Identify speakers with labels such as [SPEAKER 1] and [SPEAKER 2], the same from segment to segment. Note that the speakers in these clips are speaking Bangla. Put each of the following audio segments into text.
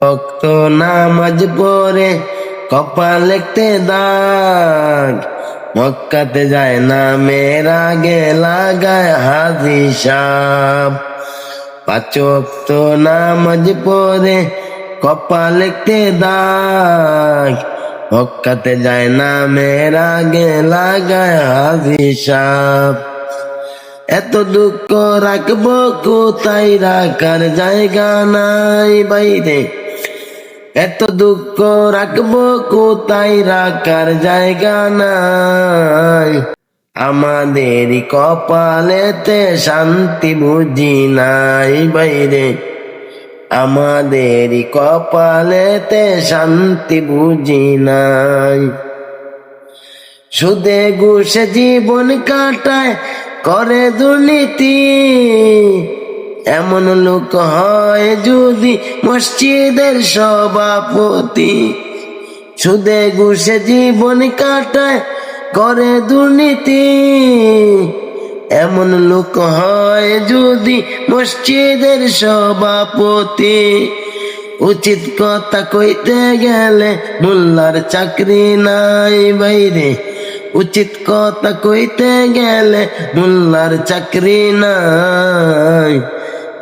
[SPEAKER 1] ভক্ত নামাজ পড়ে, কপাল লিখতে দাগ। মক্কাতে যায় না মেরা গে লাগায় হাজি সাপ পাঁচ ভক্ত নামাজ কপাল লিখতে দাগ। মক্কাতে যায় না মেরা গে লাগায় হাজি সাপ এত দুঃখ রাখব কোথায়? রাখার জায়গা নাই বাইরে। এত দুঃখ রাখব কোথায় রাখার জায়গা নাই? আমাদের কপালেতে শান্তি বুঝি নাই বাইরে। আমাদের কপালেতে শান্তি বুঝি নাই। সুদে ঘুষে জীবন কাটায় করে দুর্নীতি। এমন লোক হয় যদি মসজিদের সভাপতি। সুদে ঘুষে জীবন কাটায়, করে দুর্নীতি। এমন লোক হয় যদি মসজিদের সভাপতি। উচিত কথা কইতে গেলে মোল্লার চাকরি নাই বাইরে। উচিত কথা কইতে গেলে মোল্লার চাকরি নাই।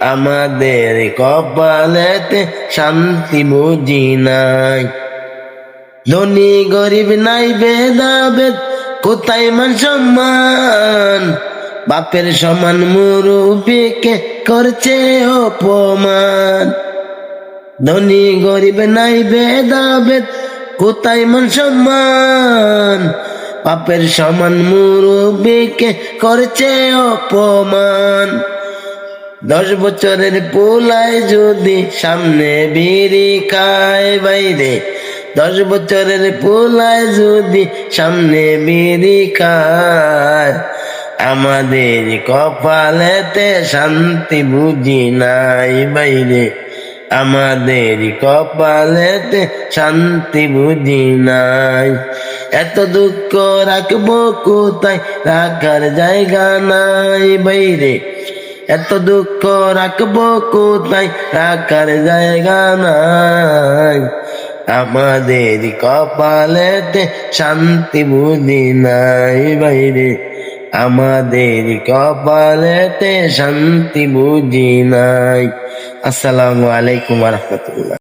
[SPEAKER 1] আমাদের কপালেতে শান্তি বুঝি নাই। ধনী গরিব নাই, ভেদাভেদ কোথায় মান সম্মান? বাপের সমান মুরুবিকে করছে অপমান। ধনী গরিব নাই, ভেদাভেদ কোথায় মান সম্মান? বাপের সমান মুরুবিকে করছে অপমান। দশ বছরের পোলায় যদি সামনে বিড়ি খায় বাইরে, দশ বছরের পোলায় যদি সামনে বিড়ি খায়, আমাদের কপালেতে শান্তি বুঝি নাই বাইরে, আমাদের কপালেতে শান্তি বুঝি নাই। এত দুঃখ রাখব কোথায়? রাখার জায়গা নাই বাইরে। এত দুঃখ রাখব কোথায়? রাখার জায়গা নাই। আমাদের কপালেতে শান্তি বুঝি নাই বাইরে। আমাদের কপালেতে শান্তি বুঝি নাই। আসসালামু আলাইকুম রহমতুল্লাহ।